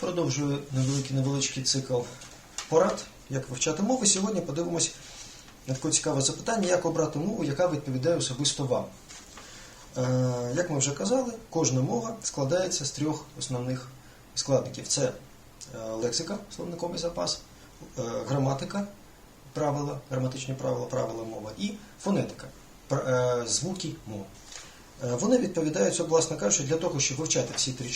Продовжую невеликий невеличкий цикл порад, як вивчати мови. Сьогодні подивимось на таке цікаве запитання, як обрати мову, яка відповідає особисто вам. Е, Як ми вже казали, кожна мова складається з трьох основних складників: це е, лексика, словниковий запас, е, граматика, правила, граматичні правила, правила мови і фонетика, звуки мови. Е, Вони відповідають, власне кажучи, для того, щоб вивчати всі три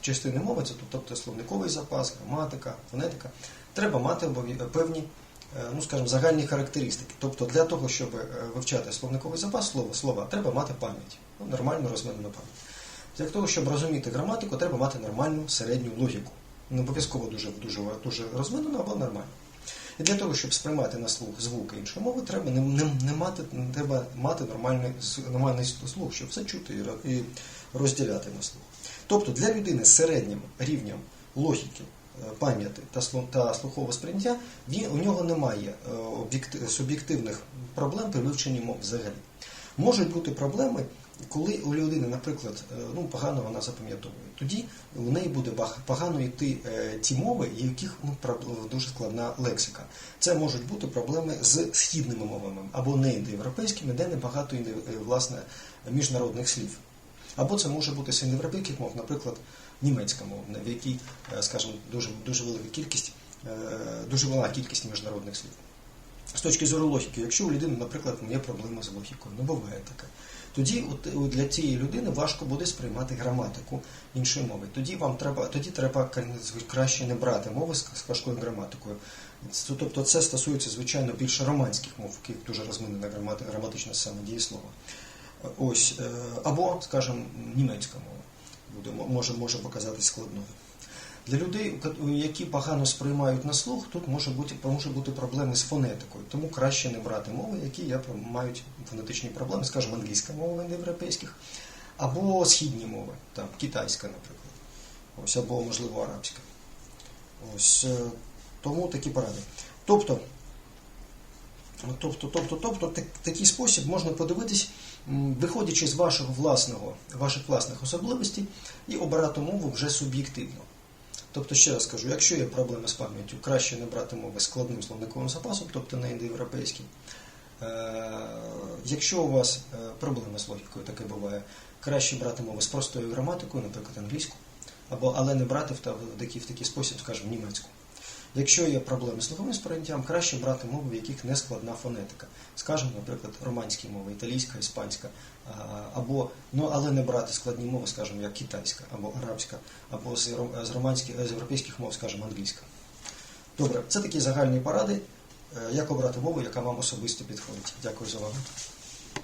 частини мови, це тобто словниковий запас, граматика, фонетика, треба мати певні, е, ну скажімо, загальні характеристики. Тобто для того, щоб е, вивчати словниковий запас слова, слова треба мати пам'ять, ну, нормальну розвинену пам'ять. Для того, щоб розуміти граматику, треба мати нормальну середню логіку. Не обов'язково дуже, дуже, дуже розвинену або нормальну. І для того, щоб сприймати на слух звук іншої мови, треба не, не, не мати, треба мати нормальний, нормальний слух, щоб все чути і, і розділяти на слух. Тобто для людини з середнім рівнем логіки, е, пам'яті та, слухового сприйняття у нього немає е, суб'єктивних проблем при вивченні мов взагалі. Можуть бути проблеми, коли у людини, наприклад, е, ну, погано вона запам'ятовує. Тоді у неї буде погано йти е, ті мови, яких ну, дуже складна лексика. Це можуть бути проблеми з східними мовами або не індоєвропейськими, де небагато е, власне, міжнародних слів. Або це може бути з індоєвропейських мов, наприклад, німецька мова, в якій, е, скажімо, дуже, дуже велика кількість, е, дуже велика кількість міжнародних слів. З точки зору логіки, якщо у людини, наприклад, є проблеми з логікою, ну буває таке, тоді от, от для цієї людини важко буде сприймати граматику іншої мови. Тоді вам треба, тоді треба краще не брати мови з, важкою граматикою. Тобто це стосується, звичайно, більше романських мов, яких дуже розминена грамати- граматична саме дієслова. Ось, е, або, скажімо, німецька мова буде, може, може показатись складною. Для людей, які погано сприймають на слух, тут може бути, може бути проблеми з фонетикою. Тому краще не брати мови, які є, мають фонетичні проблеми, скажімо, англійська мова індоєвропейських, або східні мови, там, китайська, наприклад, ось, або, можливо, арабська. Ось, е, тому такі поради. Тобто, Тобто, тобто, тобто, так, такий спосіб можна подивитись, виходячи з вашого власного, ваших власних особливостей, і обирати мову вже суб'єктивно. Тобто, ще раз кажу, якщо є проблеми з пам'яттю, краще не брати мови складним словниковим запасом, тобто не індоєвропейським. Е, Якщо у вас е, проблеми з логікою, таке буває, краще брати мови з простою граматикою, наприклад, англійську, або, але не брати в, такий, в такий спосіб, скажімо, німецьку. Якщо є проблеми з слуховим сприйняттям, краще брати мови, в яких не складна фонетика. Скажімо, наприклад, романські мови, італійська, іспанська, або, ну, але не брати складні мови, скажімо, як китайська, або арабська, або з, романських, з європейських мов, скажімо, англійська. Добре, це такі загальні поради, е, як обрати мову, яка вам особисто підходить. Дякую за увагу.